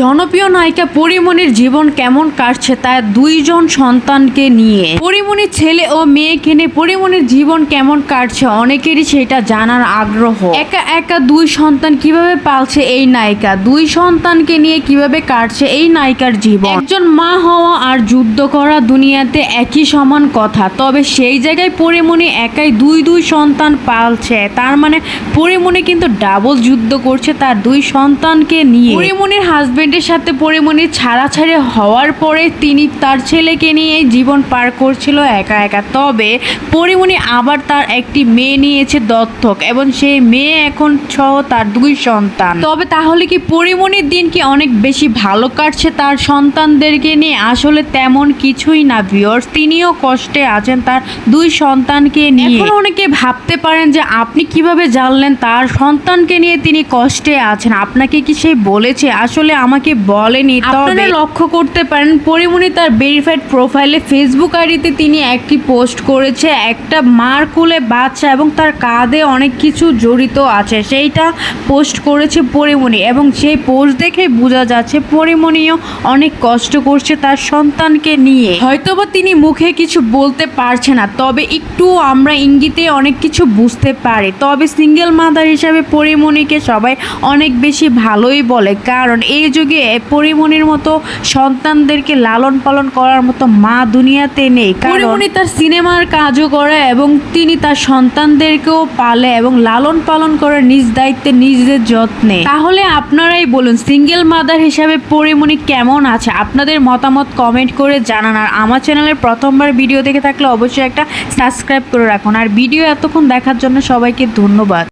জনপ্রিয় নায়িকা পরিমণির জীবন কেমন কাটছে তার দুইজন সন্তানকে নিয়ে। পরিমণির ছেলে ও মেয়েকে নিয়ে পরিমণির জীবন কেমন কাটছে অনেকেরই সেটা জানার আগ্রহ। একা একা দুই সন্তান কীভাবে পালছে এই নায়িকা? দুই সন্তানকে নিয়ে কীভাবে কাটছে এই নায়িকার জীবন? একজন মা হওয়া আর যুদ্ধ করা দুনিয়াতে একই সমান কথা, তবে সেই জায়গায় পরিমণি একাই দুই দুই সন্তান পালছে। তার মানে পরিমণি কিন্তু ডাবল যুদ্ধ করছে তার দুই সন্তানকে নিয়ে। পরিমণির হাজবেন্ডের সাথে পরিমণির ছাড়াছাড়ি হওয়ার পরে তিনি তার ছেলেকে নিয়ে জীবন পার করছিল একা একা। তবে পরিমণি আবার তার একটি মেয়ে নিয়েছে দত্তক এবং সেই মেয়ে এখন সহ তার দুই সন্তান। তবে তাহলে কি পরিমণির দিন কি অনেক বেশি ভালো কাটছে তার সন্তানদেরকে নিয়ে? আসলে তেমন কিছুই না ভিওর্স তিনিও কষ্টে আছেন তার দুই সন্তানকে নিয়ে। এখন অনেকে ভাবতে পারেন যে আপনি কীভাবে জানলেন তার সন্তানকে নিয়ে তিনি কষ্টে আছেন? আপনাকে কি সে বলেছে? আসলে আমাকে বলেনি, তবে লক্ষ্য করতে পারেন, পরিমণি তার ভেরিফাইড প্রোফাইলে ফেসবুক আইডিতে তিনি একটি পোস্ট করেছে, একটা মার কোলে বাচ্চা এবং তার কাঁধে অনেক কিছু জড়িত আছে। সেইটা পোস্ট করেছে পরিমণি এবং সেই পোস্ট দেখে বোঝা যাচ্ছে পরিমণিও অনেক কষ্ট করছে তার সন্তানকে নিয়ে। হয়তোবা তিনি মুখে কিছু বলতে পারছে না, তবে একটু আমরা ইঙ্গিতে অনেক কিছু বুঝতে পারি। তবে সিঙ্গেল মাদার হিসাবে পরিমণিকে সবাই অনেক বেশি ভালোই বলে, কারণ এই যুগে পরিমণির মতো সন্তানদেরকে লালন পালন করার মতো মা দুনিয়াতে নেই। পরিমণি তার সিনেমার কাজও করে এবং তিনি তার সন্তানদেরকেও পালে এবং লালন পালন করে নিজ দায়িত্বে নিজের যত্নে। তাহলে আপনারাই বলুন সিঙ্গেল মাদার হিসাবে পরিমণি কেমন আছে? আপনাদের মতামত কমেন্ট করে জানান। আর আমার চ্যানেলের প্রথমবার ভিডিও দেখে থাকলে অবশ্যই একটা সাবস্ক্রাইব করে রাখুন। আর ভিডিও এতক্ষণ দেখার জন্য সবাইকে ধন্যবাদ।